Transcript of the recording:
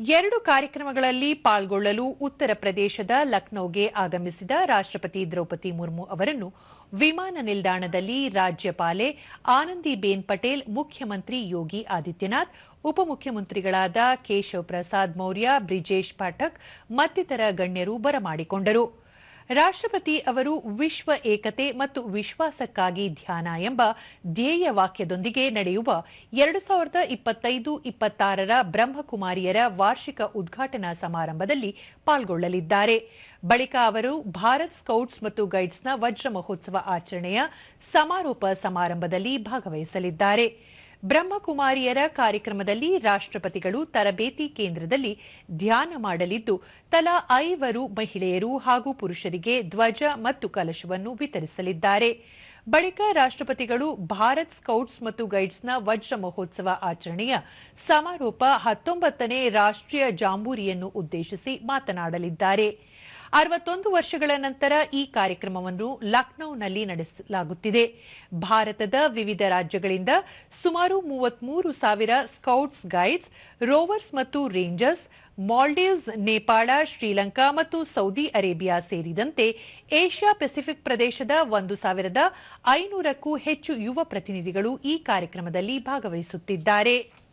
ಎರಡು ಕಾರ್ಯಕ್ರಮಗಳಲ್ಲಿ ಪಾಲ್ಗೊಳ್ಳಲು ಉತ್ತರ ಪ್ರದೇಶದ ಲಕ್ನೋಗೆ ಆಗಮಿಸಿದ ರಾಷ್ಟ್ರಪತಿ ದ್ರೌಪದಿ ಮುರ್ಮು ಅವರನ್ನು ವಿಮಾನ ನಿಲ್ದಾಣದಲ್ಲಿ ರಾಜ್ಯಪಾಲೆ ಆನಂದಿಬೇನ್ ಪಟೇಲ್, ಮುಖ್ಯಮಂತ್ರಿ ಯೋಗಿ ಆದಿತ್ಯನಾಥ್, ಉಪಮುಖ್ಯಮಂತ್ರಿಗಳಾದ ಕೇಶವ್ ಪ್ರಸಾದ್ ಮೌರ್ಯ, ಬ್ರಿಜೇಶ್ ಪಾಠಕ್ ಮತ್ತಿತರ ಗಣ್ಯರು ಬರಮಾಡಿಕೊಂಡರು. ರಾಷ್ಟ್ರಪತಿ ಅವರು ವಿಶ್ವ ಏಕತೆ ಮತ್ತು ವಿಶ್ವಾಸಕ್ಕಾಗಿ ಧ್ಯಾನ ಎಂಬ ಧ್ಯೇಯ ವಾಕ್ಯದೊಂದಿಗೆ ನಡೆಯುವ ಎರಡು ಸಾವಿರದ ಇಪ್ಪತ್ತೈದು ಇಪ್ಪತ್ತಾರರ ಬ್ರಹ್ಮಕುಮಾರಿಯರ ವಾರ್ಷಿಕ ಉದ್ಘಾಟನಾ ಸಮಾರಂಭದಲ್ಲಿ ಪಾಲ್ಗೊಳ್ಳಲಿದ್ದಾರೆ. ಬಳಿಕ ಅವರು ಭಾರತ್ ಸ್ಕೌಟ್ಸ್ ಮತ್ತು ಗೈಡ್ಸ್ನ ವಜ್ರ ಮಹೋತ್ಸವ ಆಚರಣೆಯ ಸಮಾರೋಪ ಸಮಾರಂಭದಲ್ಲಿ ಭಾಗವಹಿಸಲಿದ್ದಾರೆ. ಬ್ರಹ್ಮಕುಮಾರಿಯರ ಕಾರ್ಯಕ್ರಮದಲ್ಲಿ ರಾಷ್ಟ್ರಪತಿಗಳು ತರಬೇತಿ ಕೇಂದ್ರದಲ್ಲಿ ಧ್ಯಾನ ಮಾಡಲಿದ್ದು, ತಲಾ ಐವರು ಮಹಿಳೆಯರು ಹಾಗೂ ಪುರುಷರಿಗೆ ಧ್ವಜ ಮತ್ತು ಕಲಶವನ್ನು ವಿತರಿಸಲಿದ್ದಾರೆ. ಬಳಿಕ ರಾಷ್ಟ್ರಪತಿಗಳು ಭಾರತ್ ಸ್ಕೌಟ್ಸ್ ಮತ್ತು ಗೈಡ್ಸ್ನ ವಜ್ರ ಮಹೋತ್ಸವ ಆಚರಣೆಯ ಸಮಾರೋಪ ಹತ್ತೊಂಬತ್ತನೇ ರಾಷ್ಟ್ರೀಯ ಜಾಂಬೂರಿಯನ್ನು ಉದ್ದೇಶಿಸಿ ಮಾತನಾಡಲಿದ್ದಾರೆ. ಅರವತ್ತೊಂದು ವರ್ಷಗಳ ನಂತರ ಈ ಕಾರ್ಯಕ್ರಮವನ್ನು ಲಕ್ನೌನಲ್ಲಿ ನಡೆಸಲಾಗುತ್ತಿದೆ. ಭಾರತದ ವಿವಿಧ ರಾಜ್ಯಗಳಿಂದ ಸುಮಾರು ಮೂವತ್ಮೂರು ಸಾವಿರ ಸ್ಕೌಟ್ಸ್, ಗೈಡ್ಸ್, ರೋವರ್ಸ್ ಮತ್ತು ರೇಂಜರ್ಸ್, ಮಾಲ್ಡೀವ್ಸ್, ನೇಪಾಳ, ಶ್ರೀಲಂಕಾ ಮತ್ತು ಸೌದಿ ಅರೇಬಿಯಾ ಸೇರಿದಂತೆ ಏಷ್ಯಾ ಪೆಸಿಫಿಕ್ ಪ್ರದೇಶದ ಒಂದು ಸಾವಿರದ ಐನೂರಕ್ಕೂ ಹೆಚ್ಚು ಯುವ ಪ್ರತಿನಿಧಿಗಳು ಈ ಕಾರ್ಯಕ್ರಮದಲ್ಲಿ ಭಾಗವಹಿಸುತ್ತಿದ್ದಾರೆ.